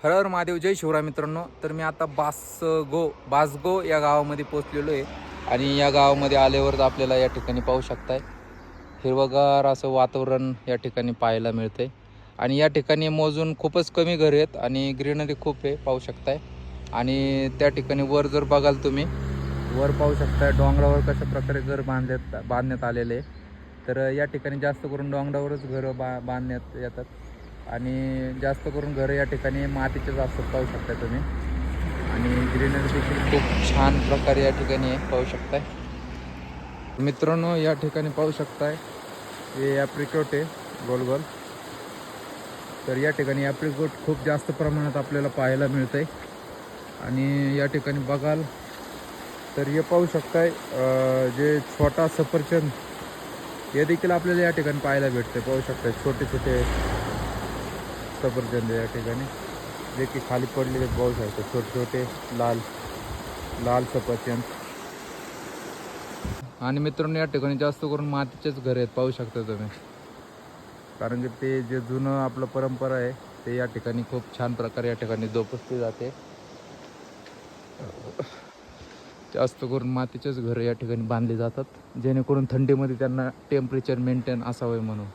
हर हर महादेव जय शिवराय मित्रांनो. तर मी आता बासगो बासगो या गावामध्ये पोचलेलो आहे. आणि या गावामध्ये आल्यावर आपल्याला या ठिकाणी पाहू शकताय. हिरवगार असं वातावरण या ठिकाणी पाहायला मिळतंय. आणि या ठिकाणी मोजून खूपच कमी घर आहेत आणि ग्रीनरी खूप आहे पाहू शकताय. आणि त्या ठिकाणी वर जर बघाल तुम्ही वर पाहू शकताय डोंगरावर कशा प्रकारे घर बांधण्यात बांधण्यात आलेले आहे. तर या ठिकाणी जास्त करून डोंगरावरच घरं बा बांधण्यात येतात. आणि जास्त करून घरं या ठिकाणी मातीचेच असतात पाहू शकता तुम्ही. आणि ग्रीनरी देखील खूप छान प्रकारे या ठिकाणी पाहू शकताय. मित्रांनो या ठिकाणी पाहू शकताय हे ॲप्रिकोट आहे गोल गोल. तर या ठिकाणी ॲप्रिकोट खूप जास्त प्रमाणात आपल्याला पाहायला मिळतंय. आणि या ठिकाणी बघाल तर हे पाहू शकताय जे छोटा सफरचंद हे देखील आपल्याला या ठिकाणी पाहायला भेटते पाहू शकताय छोटे छोटे सफरचंद या ठिकाणी. जे की खाली पडलेले पाहू शकतो छोटे छोटे लाल लाल सफरचंद आणि मित्रांनो या ठिकाणी जास्त करून मातीचेच घर आहेत. पाहू शकता तुम्ही. कारण की ते जे जुनं आपलं परंपरा आहे ते या ठिकाणी खूप छान प्रकारे या ठिकाणी जोपासली जाते. जास्त करून मातीचेच घरं या ठिकाणी बांधली जातात. जेणेकरून थंडीमध्ये त्यांना टेम्परेचर मेंटेन असावे म्हणून.